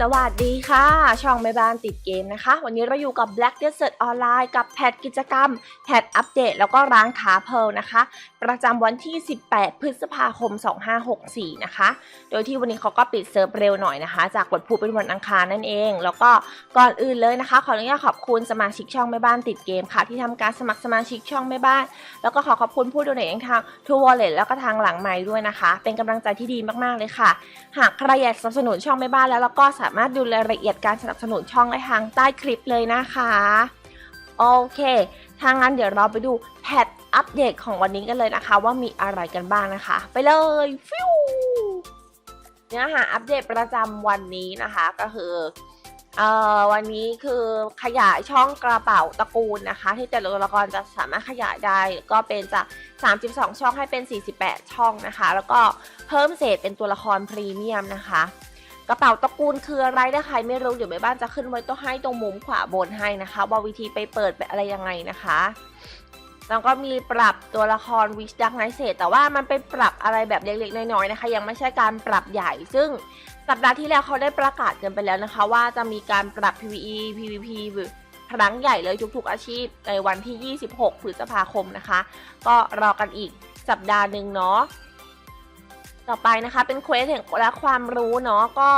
สวัสดีค่ะ ช่องแม่บ้านติดเกมนะคะ วันนี้เราอยู่กับ Black Desert Online กับแพทกิจกรรม แพทอัปเดต แล้วก็ร้านค้าเพลนะคะ ประจำวันที่ 18 พฤษภาคม 2564 นะคะ โดยที่วันนี้เขาก็ปิดเซิร์ฟเร็วหน่อยนะคะ จากวันพุธเป็นวันอังคารนั่นเอง แล้วก็ก่อนอื่นเลยนะคะ ขออนุญาตขอบคุณสมาชิกช่องแม่บ้านติดเกมค่ะ ที่ทำการสมัครสมาชิกช่องแม่บ้าน แล้วก็ขอขอบคุณผู้ดูในทาง True Wallet แล้วก็ทางหลังไม้ด้วยนะคะ เป็นกำลังใจที่ดีมากๆเลยค่ะ หากใครอยากสนับสนุนช่องแม่บ้านแล้วแล้วก็สามารถดูรายละเอียดการสนับสนุนช่องได้ทางใต้คลิปเลยนะคะโอเค ถ้างั้นเดี๋ยวเราไปดูแพทอัปเดตของวันนี้กันเลยนะคะ ว่ามีอะไรกันบ้างนะคะ ไปเลยฟิวเนื้อหาอัปเดตประจำวันนี้นะคะก็คือเอ่อวันนี้คือขยายช่องกระเป๋าตระกูลนะคะ ที่แต่ละตัวละครจะสามารถขยายได้ก็เป็นจาก 32 ช่องให้เป็น 48 ช่องนะคะ แล้วก็เพิ่มเศษเป็นตัวละครพรีเมียมนะคะ กระเป๋าตระกูลคืออะไรถ้าใครไม่รู้เดี๋ยวแม่บ้านจะขึ้นไว้ต้องให้ตรงมุมขวาบนให้นะคะ ว่าวิธีไปเปิดไปอะไรยังไงนะคะแล้วก็มีปรับตัวละครวิชดักไนเศษแต่ว่ามันเป็นปรับอะไรแบบเล็กๆ น้อยๆนะคะ ยังไม่ใช่การปรับใหญ่ ซึ่งสัปดาห์ที่แล้วเขาได้ประกาศกันไปแล้วนะคะ ว่าจะมีการปรับ PVE PVP ครั้งใหญ่เลยทุกๆอาชีพในวันที่ 26 พฤษภาคมนะคะ ก็รอกันอีกสัปดาห์หนึ่งเนาะ ต่อไปนะคะเป็นเควสแห่งและความรู้เนาะก็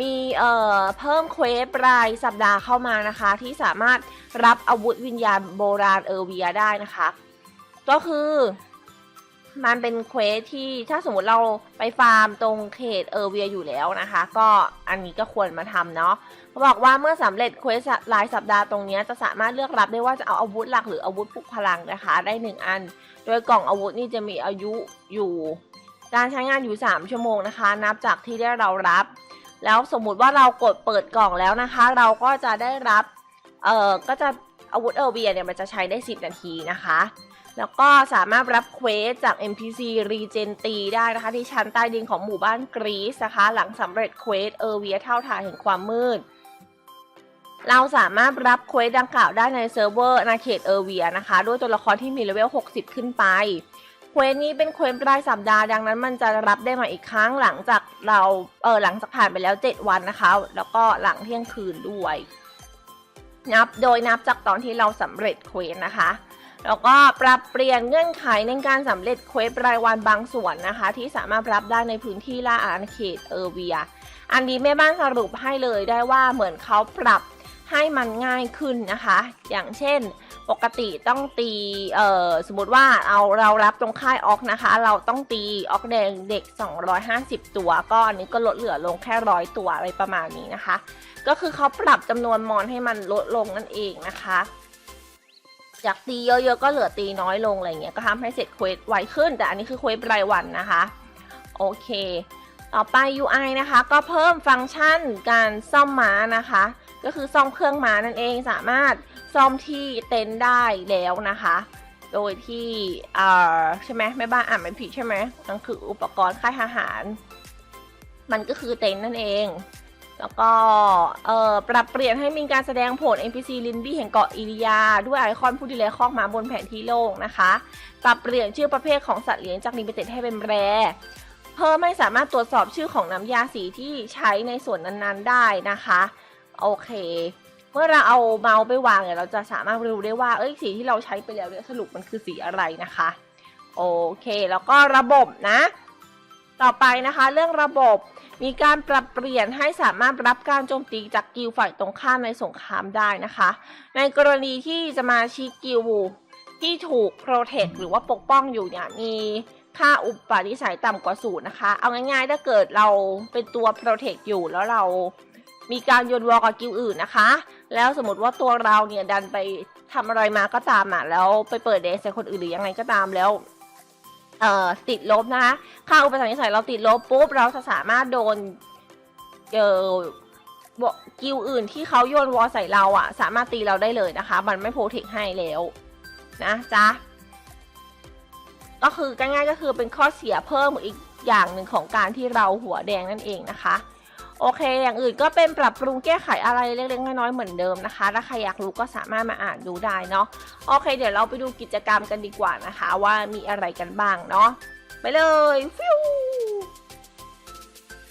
มีเอ่อเพิ่มเควสรายสัปดาห์เข้ามานะคะ ที่สามารถรับอาวุธวิญญาณโบราณเออร์เวียได้นะคะ ก็คือมันเป็นเควสที่ถ้าสมมติเราไปฟาร์มตรงเขตเออร์เวียอยู่แล้วนะคะ ก็อันนี้ก็ควรมาทำเนาะเขาบอกว่าเมื่อสำเร็จเควสรายสัปดาห์ตรงนี้จะสามารถเลือกรับได้ว่าจะเอาอาวุธหลักหรืออาวุธปลุกพลังนะคะ ได้หนึ่งอัน โดยกล่องอาวุธนี่จะมีอายุอยู่ การใช้งานอยู่ 3 ชั่วโมงนะคะ นับจากที่ได้เรารับ แล้วสมมุติว่าเรากดเปิดกล่องแล้วนะคะ เราก็จะได้รับเอ่อก็จะอาวุธเออร์เวียเนี่ยมันจะใช้ได้ 10 นาทีนะคะ แล้วก็สามารถรับเควสจาก NPC รีเจนตีได้นะคะที่ชั้นใต้ดินของหมู่บ้านกรีซนะคะ หลังสำเร็จเควสเอเวียเท่าทานแห่งความมืด เราสามารถรับเควสดังกล่าวได้ในเซิร์ฟเวอร์นาเขตเอเวียนะคะ ด้วยตัวละครที่มีเลเวล 60 ขึ้นไป เควสนี้เป็นเควสรายสัปดาห์ดังนั้น มันจะรับได้มาอีกครั้งหลังจากเราเออหลังจากผ่านไปแล้ว 7 วันนะคะ แล้วก็หลังเที่ยงคืนด้วย นับโดยนับจากตอนที่เราสำเร็จเควสนะคะแล้วก็ปรับเปลี่ยนเงื่อนไขในการสำเร็จเควสรายวันบางส่วนนะคะ ที่สามารถรับได้ในพื้นที่ล่าอาณาเขตเออร์เวีย อันนี้แม่บ้านสรุปให้เลยได้ว่าเหมือนเขาปรับให้มันง่ายขึ้นนะคะ อย่างเช่น ปกติต้องตีเอ่อสมมติว่าเอาเรารับตรงค่ายออกนะคะ เราต้องตีออกแดงเด็ก 250 ตัว ก็อันนี้ก็ลดเหลือลงแค่ร้อยตัวอะไรประมาณนี้นะคะ ก็คือเขาปรับจำนวนมอนให้มันลดลงนั่นเองนะคะจากตีเยอะๆก็เหลือตีน้อยลงอะไรเงี้ยก็ทำให้เสร็จเควสไวขึ้น แต่อันนี้คือเควสรายวันนะคะ โอเค ต่อไป UI นะคะ ก็เพิ่มฟังก์ชันการซ่อมม้านะคะ ก็คือซ่อมเครื่องม้านั่นเองสามารถ ซ่อมที่เต็นท์ได้แล้วนะคะ โดยที่ใช่ไหมแม่บ้านอ่านไม่ผิดใช่ไหมนั่นคืออุปกรณ์ค่ายทหาร มันก็คือเต็นท์นั่นเอง แล้วก็ปรับเปลี่ยนให้มีการแสดงผล NPC ลินบี้แห่งเกาะอิริยา ด้วยไอคอนผู้ดูแลคอกมาบนแผนที่โลกนะคะ ปรับเปลี่ยนชื่อประเภทของสัตว์เลี้ยงจากลิมิเต็ดให้เป็นแรเพิ่มไม่สามารถตรวจสอบชื่อของน้ำยาสีที่ใช้ในส่วนนั้นๆได้นะคะ โอเค เมื่อเราเอาเมาส์ไปวางเนี่ยเราจะสามารถรู้ได้ว่าเอ้ยสีที่เราใช้ไปแล้วเนี่ยสรุปมันคือสีอะไรนะคะโอเค แล้วก็ระบบนะ ต่อไปนะคะ เรื่องระบบมีการปรับเปลี่ยนให้สามารถรับการโจมตีจากกิลฝ่ายตรงข้ามในสงครามได้นะคะ ในกรณีที่สมาชิกกิลที่ถูกโปรเทคหรือว่าปกป้องอยู่เนี่ยมีค่าอุปนิสัยต่ำกว่าศูนย์นะคะ เอาง่ายๆ ถ้าเกิดเราเป็นตัวโปรเทคอยู่แล้วเรามีการโยนวอลกับกิลอื่นนะคะ แล้วสมมติว่าตัวเราเนี่ยดันไปทำอะไรมาก็ตามอะ แล้วไปเปิดเดซใส่คนอื่นหรือยังไงก็ตามแล้วเอ่อติดลบนะคะค่าอุปสรรคนิสัยเราติดลบปุ๊บเราจะสามารถโดนเอ่อบอกกิลด์อื่นที่เขาโยนวอลใส่เราอะ สามารถตีเราได้เลยนะคะ มันไม่โปรเทคให้แล้วนะจ๊ะก็คือง่ายๆก็คือเป็นข้อเสียเพิ่มอีกอย่างหนึ่งของการที่เราหัวแดงนั่นเองนะคะ โอเค อย่างอื่นก็เป็นปรับปรุงแก้ไขอะไรเล็กๆน้อยๆเหมือนเดิมนะคะ ถ้าใครอยากรู้ก็สามารถมาอ่านดูได้เนาะ โอเค เดี๋ยวเราไปดูกิจกรรมกันดีกว่านะคะ ว่ามีอะไรกันบ้างเนาะ ไปเลยฟิว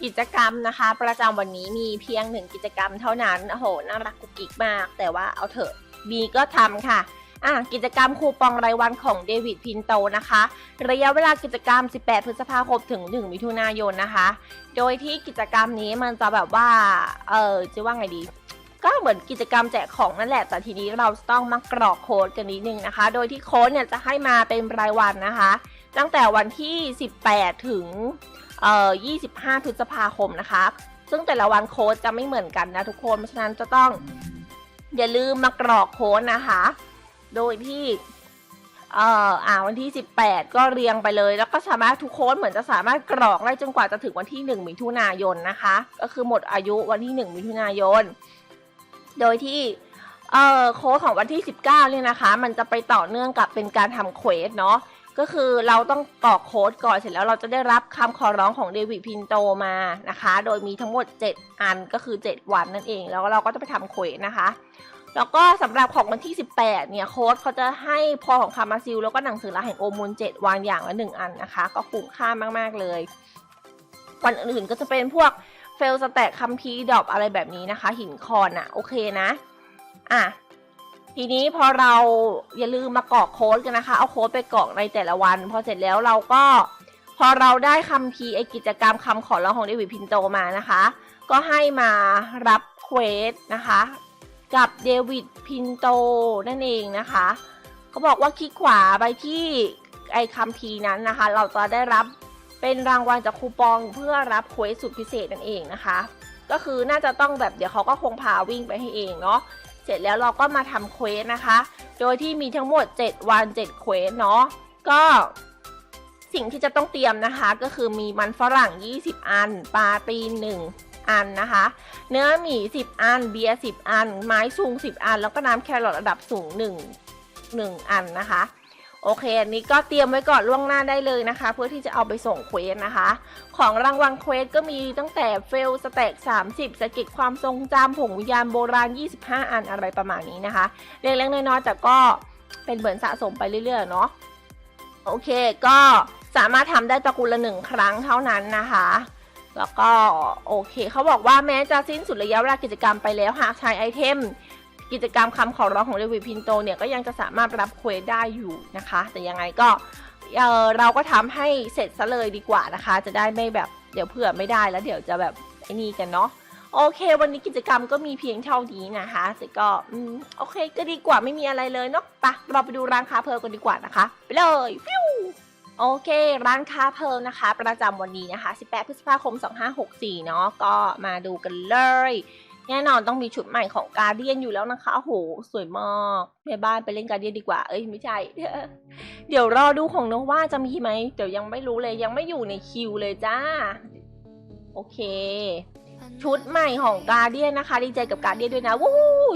กิจกรรมนะคะ ประจำวันนี้มีเพียงหนึ่งกิจกรรมเท่านั้น โอ้โห น่ารักกุกกิกมาก แต่ว่าเอาเถอะมีก็ทำค่ะ อะกิจกรรมคูปองรายวันของเดวิดพินโตนะคะ ระยะเวลากิจกรรม 18 พฤษภาคมถึง 1 มิถุนายนนะคะ โดยที่กิจกรรมนี้มันจะแบบว่า เออจะว่าไงดี ก็เหมือนกิจกรรมแจกของนั่นแหละ แต่ทีนี้เราต้องมากรอกโค้ดกันนิดนึงนะคะ โดยที่โค้ดเนี่ยจะให้มาเป็นรายวันนะคะ ตั้งแต่วันที่ 18 ถึงเอ่อ25 พฤษภาคมนะคะ ซึ่งแต่ละวันโค้ดจะไม่เหมือนกันนะทุกคน เพราะฉะนั้นจะต้องอย่าลืมมากรอกโค้ดนะคะ โดยที่เอ่ออ่าวันที่ 18 ก็เรียงไปเลย แล้วก็สามารถทุกโค้ดเหมือนจะสามารถกรอกได้จนกว่าจะถึงวันที่ 1 มิถุนายนนะคะ ก็คือหมดอายุวันที่ 1 มิถุนายน โดยที่เอ่อโค้ดของวันที่ 19เนี่ยนะคะ มันจะไปต่อเนื่องกับเป็นการทำเควสเนาะก็คือเราต้องกรอกโค้ดก่อนเสร็จแล้วเราจะได้รับคำขอร้องของเดวิดพินโตมานะคะ โดยมีทั้งหมด 7 อันก็คือ 7 วันนั่นเอง แล้วเราก็จะไปทำเควสนะคะ แล้วก็สำหรับของวันที่ 18 เนี่ยโค้ดเขาจะให้พอของคามาซิล แล้วก็หนังสือลาแห่งโอมูล7วันอย่างละ1อันนะคะ ก็คุ้มค่ามากๆเลยวันอื่นๆก็จะเป็นพวกเฟลสแต็กคัมพีดอบอะไรแบบนี้นะคะ หินคอนอะโอเคนะอะทีนี้พอเราอย่าลืมมากรอกโค้ดกันนะคะ เอาโค้ดไปกรอกในแต่ละวัน พอเสร็จแล้วเราก็พอเราได้คำพีไอกิจกรรมคำขอร้องของเดวิดพินโตมานะคะ ก็ให้มารับเควสนะคะ กับเดวิดพินโตนั่นเองนะคะเขาบอกว่าคลิกขวาไปที่ไอคัมพีนั้นนะคะ เราจะได้รับเป็นรางวัลจากคูปองเพื่อรับเควสสุดพิเศษนั่นเองนะคะ ก็คือน่าจะต้องแบบเดี๋ยวเขาก็คงพาวิ่งไปให้เองเนาะเสร็จแล้วเราก็มาทำเควสนะคะ โดยที่มีทั้งหมด 7 วัน7เควสเนาะก็สิ่งที่จะต้องเตรียมนะคะ ก็คือมีมันฝรั่ง 20 อัน ปลาตีน1 อันนะคะ เนื้อหมี่10 อัน เบียร์ 10 อัน ไม้สูง 10 อัน แล้วก็น้ำแครอทระดับสูง 1 1 อันนะคะ โอเค อันนี้ก็เตรียมไว้ก่อนล่วงหน้าได้เลยนะคะ เพื่อที่จะเอาไปส่งเควสนะคะ ของรางวัลเควสก็มีตั้งแต่เฟลสแต็ก30 สกิดความทรงจำผงวิญญาณโบราณ 25 อันอะไรประมาณนี้นะคะ เล็กๆน้อยๆแต่ก็เป็นเหมือนสะสมไปเรื่อยๆเนาะโอเคก็สามารถทำได้ตระกูลละหนึ่งครั้งเท่านั้นนะคะ แล้วก็โอเคเขาบอกว่าแม้จะสิ้นสุดระยะเวลากิจกรรมไปแล้วหากใช้ไอเทม กิจกรรมคำขอร้องของเดวิดพินโตเนี่ยก็ยังจะสามารถรับเควสได้อยู่นะคะ แต่ยังไงก็เออเราก็ทำให้เสร็จซะเลยดีกว่านะคะ จะได้ไม่แบบเดี๋ยวเผื่อไม่ได้แล้วเดี๋ยวจะแบบไอ้นี่กันเนาะโอเค วันนี้กิจกรรมก็มีเพียงเท่านี้นะคะแต่ก็อืมโอเคก็ดีกว่าไม่มีอะไรเลยเนาะไปะเราไปดูร้านค้าเพลิกันดีกว่านะคะ ไปเลยฟิว โอเค ร้านค้าเพลิงนะคะ ประจำวันนี้นะคะ 18 พฤษภาคม 2564 เนาะก็มาดูกันเลย แน่นอนต้องมีชุดใหม่ของการเดียนอยู่แล้วนะคะโหสวยมากแม่บ้านไปเล่นการเดียนดีกว่า เอ้ยไม่ใช่ เดี๋ยวรอดูของโนว่าจะมีไหมเดี๋ยวยังไม่รู้เลยยังไม่อยู่ในคิวเลยจ้า โอเค ชุดใหม่ของกาเดียนนะคะ ดีใจกับกาเดียนด้วยนะ วู้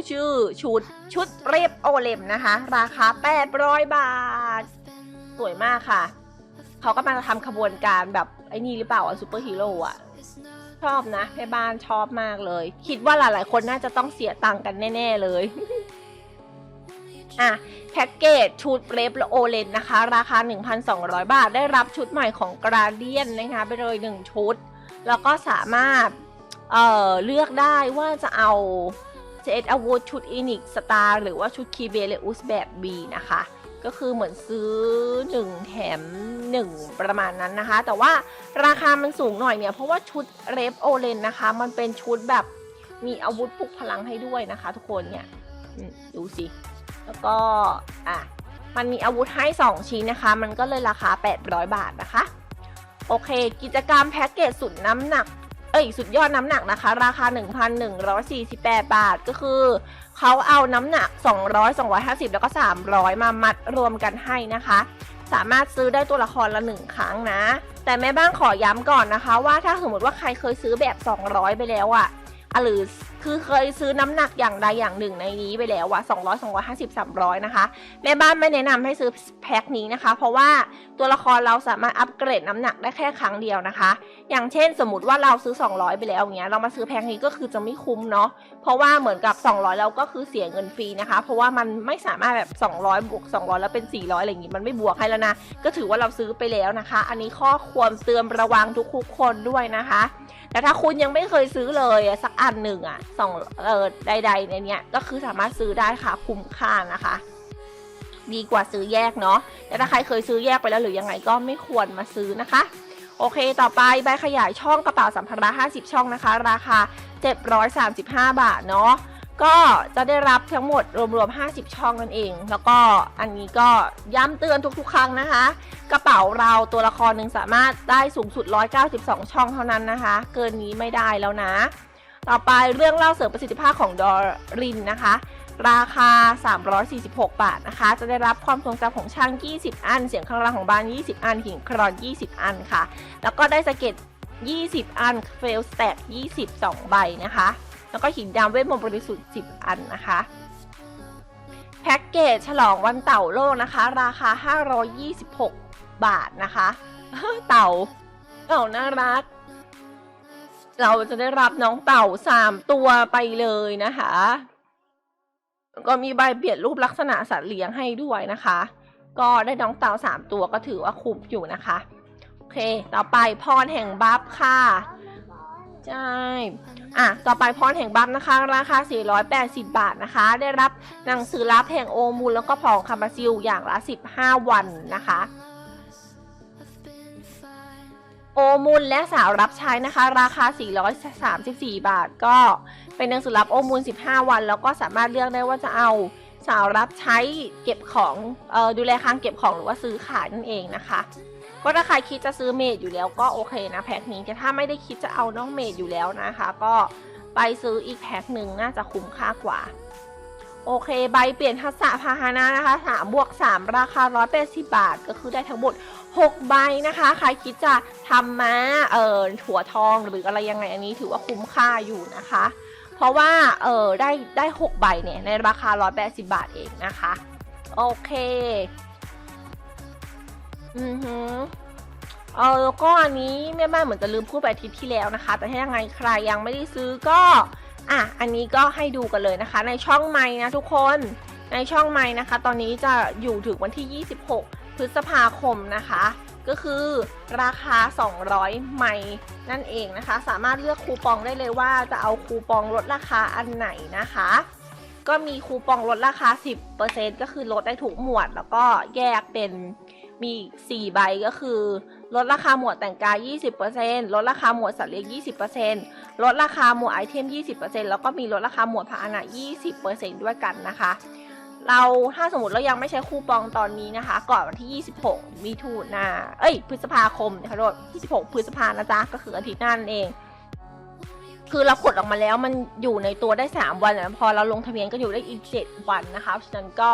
ชื่อชุดชุดเรียบโอเลมนะคะ ราคา 800 บาท สวยมากค่ะ เขาก็มาทำขบวนการแบบไอ้นี่หรือเปล่าอะซูเปอร์ฮีโร่อะชอบนะแม่บ้านชอบมากเลย คิดว่าหลายๆ คนน่าจะต้องเสียตังค์กันแน่ ๆ เลย อะแพ็กเกจชุดเรฟและโอเลนนะคะ ราคา 1,200 บาท ได้รับชุดใหม่ของกราเดียนนะคะ ไปเลย 1 ชุด แล้วก็สามารถเเลือกได้ว่าจะเอาเซตอาวุธชุดอินิกสตาร์หรือว่าชุดคีเบเลอุสแบบ B นะคะ ก็คือเหมือนซื้อ 1 แถม 1 ประมาณนั้นนะคะ แต่ว่าราคามันสูงหน่อยเนี่ย เพราะว่าชุดเรฟโอเลนนะคะ มันเป็นชุดแบบมีอาวุธปลุกพลังให้ด้วยนะคะ ทุกคนเนี่ยดูสิ แล้วก็อะมันมีอาวุธให้ 2 ชิ้นนะคะ มันก็เลยราคา 800 บาทนะคะ โอเค กิจกรรมแพ็กเกจสุดน้ำหนัก เอ้ยสุดยอดน้ำหนักนะคะ ราคา 1,148 บาทก็คือ เขาเอาน้ำหนัก 200 250 แล้วก็ 300 มามัดรวมกันให้นะคะ สามารถซื้อได้ตัวละครละ 1 ครั้งนะ แต่แม่บ้านขอย้ำก่อนนะคะ ว่าถ้าสมมติว่าใครเคยซื้อแบบ 200 ไปแล้วอะอะ หรือคือเคยซื้อน้ำหนักอย่างใดอย่างหนึ่งในนี้ไปแล้วอะ200 250 300 นะคะ แม่บ้านไม่แนะนำให้ซื้อแพ็คนี้นะคะ เพราะว่าตัวละครเราสามารถอัปเกรดน้ำหนักได้แค่ครั้งเดียวนะคะ อย่างเช่นสมมติว่าเราซื้อ 200 ไปแล้วอย่างเงี้ยเรามาซื้อแพ็คนี้ก็คือจะไม่คุ้มเนาะเพราะว่าเหมือนกับ 200 เราก็คือเสียเงินฟรีนะคะ เพราะว่ามันไม่สามารถแบบ 200บวก200 แล้วเป็น 400 อะไรอย่างงี้มันไม่บวกให้แล้วนะก็ถือว่าเราซื้อไปแล้วนะคะ อันนี้ข้อควรเตือนระวังทุกๆคนด้วยนะคะ แต่ถ้าคุณยังไม่เคยซื้อเลยสักอันหนึ่งอะสองเออใด ๆ ในเนี้ยก็คือสามารถซื้อได้ค่ะคุ้มค่านะคะ ดีกว่าซื้อแยกเนาะแต่ถ้าใครเคยซื้อแยกไปแล้วหรือยังไงก็ไม่ควรมาซื้อนะคะ โอเค ต่อไปใบขยายช่องกระเป๋าสัมภาระ50 ช่องนะคะ ราคา 735 บาทเนาะ ก็จะได้รับทั้งหมดรวมๆ 50 ช่องนั่นเอง แล้วก็อันนี้ก็ย้ำเตือนทุกๆ ครั้งนะคะ กระเป๋าเราตัวละครหนึ่งสามารถได้สูงสุด 192 ช่องเท่านั้นนะคะ เกินนี้ไม่ได้แล้วนะ ต่อไปเรื่องเล่าเสริมประสิทธิภาพของดอรินนะคะ ราคา 346 บาทนะคะ จะได้รับความทรงจำของช่าง 20 อัน เสียงข้างล่างของบ้าน 20 อัน หินครอน 20 อันค่ะ แล้วก็ได้สเก็ต 20 อัน เฟลสแต็ก22 ใบนะคะ แล้วก็หินดำเวทมนต์บริสุทธิ์ 10 อันนะคะ แพ็กเกจฉลองวันเต่าโลกนะคะ ราคา 526 บาทนะคะ เต่าเต่าน่ารัก เราจะได้รับน้องเต่า 3 ตัวไปเลยนะคะก็มีใบเปลี่ยนรูปลักษณะสัตว์เลี้ยงให้ด้วยนะคะ ก็ได้น้องเต่า3ตัวก็ถือว่าคุ้มอยู่นะคะ โอเค ต่อไปพรแห่งบัฟค่ะ ใช่ อะ ต่อไปพรแห่งบัฟนะคะ ราคา 480 บาทนะคะ ได้รับหนังสือรับแห่งโอมูลแล้วก็พองคามาซิลอย่างละ 15 วันนะคะ โอมูลและสาวรับใช้นะคะ ราคา 434 บาท ก็เป็นหนังสือรับโอมูล 15 วัน แล้วก็สามารถเลือกได้ว่าจะเอาสาวรับใช้เก็บของออดูแลค้างเก็บของหรือว่าซื้อขายนั่นเองนะคะ ก็ถ้าใครคิดจะซื้อเมดอยู่แล้วก็โอเคนะแพ็คนี้แต่ถ้าไม่ได้คิดจะเอาน้องเมดอยู่แล้วนะคะ ก็ไปซื้ออีกแพ็คหนึ่งน่าจะคุ้มค่ากว่า โอเค ใบเปลี่ยนทักษะพาหนะนะคะ3บวก 3 ราคา 180 บาท ก็คือได้ทั้งหมด 6 ใบนะคะ ใครคิดจะทำมาเอ่อถั่วทองหรืออะไรยังไงอันนี้ถือว่าคุ้มค่าอยู่นะคะ เพราะว่าเออได้ได้ 6 ใบเนี่ยในราคา 180 บาทเองนะคะ โอเค อือหือเออแล้วก็อันนี้แม่บ้านเหมือนจะลืมพูดไปอาทิตย์ที่แล้วนะคะ แต่ถ้ายังไงใครยังไม่ได้ซื้อก็ อะ อันนี้ก็ให้ดูกันเลยนะคะ ในช่องไม้นะทุกคน ในช่องไม้นะคะ ตอนนี้จะอยู่ถึงวันที่ 26 พฤษภาคมนะคะ ก็คือราคา 200 ไม้นั่นเองนะคะ สามารถเลือกคูปองได้เลยว่าจะเอาคูปองลดราคาอันไหนนะคะ ก็มีคูปองลดราคา 10%ก็คือลดได้ทุกหมวด แล้วก็แยกเป็น มีอีก4ใบก็คือ ลดราคาหมวดแต่งกาย 20%ลดราคาหมวดสัตว์เลี้ยง 20%ลดราคาหมวดไอเทม 20%แล้วก็มีลดราคาหมวดพาหนะ 20%ด้วยกันนะคะ เราถ้าสมมติเรายังไม่ใช้คูปองตอนนี้นะคะ ก่อนวันที่ 26มิถุนา เอ้ย พฤษภาคมนะคะโทษ26 พฤษภานะจ๊ะ ก็คืออาทิตย์หน้านั่นเอง คือเรากดออกมาแล้วมันอยู่ในตัวได้ 3 วันนะพอเราลงทะเบียนก็อยู่ได้อีก 7 วันนะคะฉะนั้นก็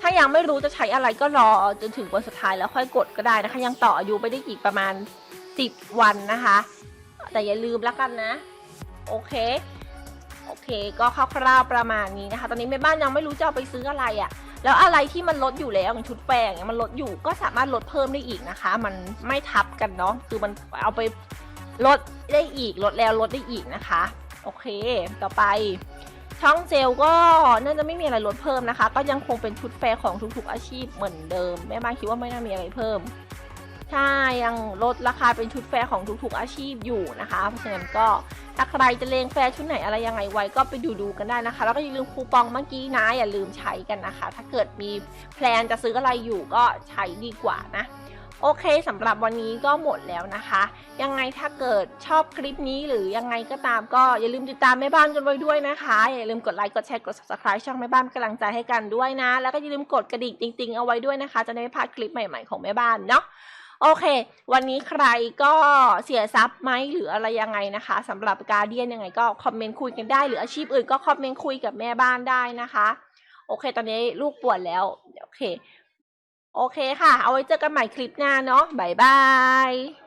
ถ้ายังไม่รู้จะใช้อะไรก็รอจนถึงวันสุดท้ายแล้วค่อยกดก็ได้นะคะ ยังต่ออายุไปได้อีกประมาณ 10 วันนะคะ แต่อย่าลืมแล้วกันนะ โอเคโอเค ก็คร่าวๆประมาณนี้นะคะ ตอนนี้แม่บ้านยังไม่รู้จะเอาไปซื้ออะไรอะ่ะ แล้วอะไรที่มันลดอยู่แล้วอย่างชุดแปลงเนี่ยมันลดอยู่ก็สามารถลดเพิ่มได้อีกนะคะ มันไม่ทับกันเนาะคือมันเอาไป ลดได้อีกลดแล้วลดได้อีกนะคะ โอเค ต่อไป ช่องเซลก็น่าจะไม่มีอะไรลดเพิ่มนะคะ ก็ยังคงเป็นชุดแฟร์ของทุกๆอาชีพเหมือนเดิมแม่บ้านคิดว่าไม่น่ามีอะไรเพิ่มใช่ยังลดราคาเป็นชุดแฟร์ของทุกๆอาชีพอยู่นะคะ เพราะฉะนั้นก็ถ้าใครจะเลงแฟร์ชุดไหนอะไรยังไงไว้ก็ไปดูดูกันได้นะคะ แล้วก็อย่าลืมคูปองเมื่อกี้นะอย่าลืมใช้กันนะคะ ถ้าเกิดมีแพลนจะซื้ออะไรอยู่ก็ใช้ดีกว่านะ โอเคสำหรับวันนี้ก็หมดแล้วนะคะ ยังไงถ้าเกิดชอบคลิปนี้หรือยังไงก็ตามก็อย่าลืมติดตามแม่บ้านกันไว้ด้วยนะคะ อย่าลืมกดไลค์กดแชร์กด subscribe ช่องแม่บ้านกำลังใจให้กันด้วยนะ แล้วก็อย่าลืมกดกระดิ่งติ๊งๆเอาไว้ด้วยนะคะ จะได้ไม่พลาดคลิปใหม่ ๆของแม่บ้านเนาะโอเค วันนี้ใครก็เสียทรัพย์ไหมหรืออะไรยังไงนะคะสำหรับการเดียนยังไงก็คอมเมนต์คุยกันได้ หรืออาชีพอื่นก็คอมเมนต์คุยกับแม่บ้านได้นะคะ โอเค ตอนนี้ลูกปวดแล้ว โอเค โอเคค่ะ เอาไว้เจอกันใหม่คลิปหน้าเนาะบ๊ายบาย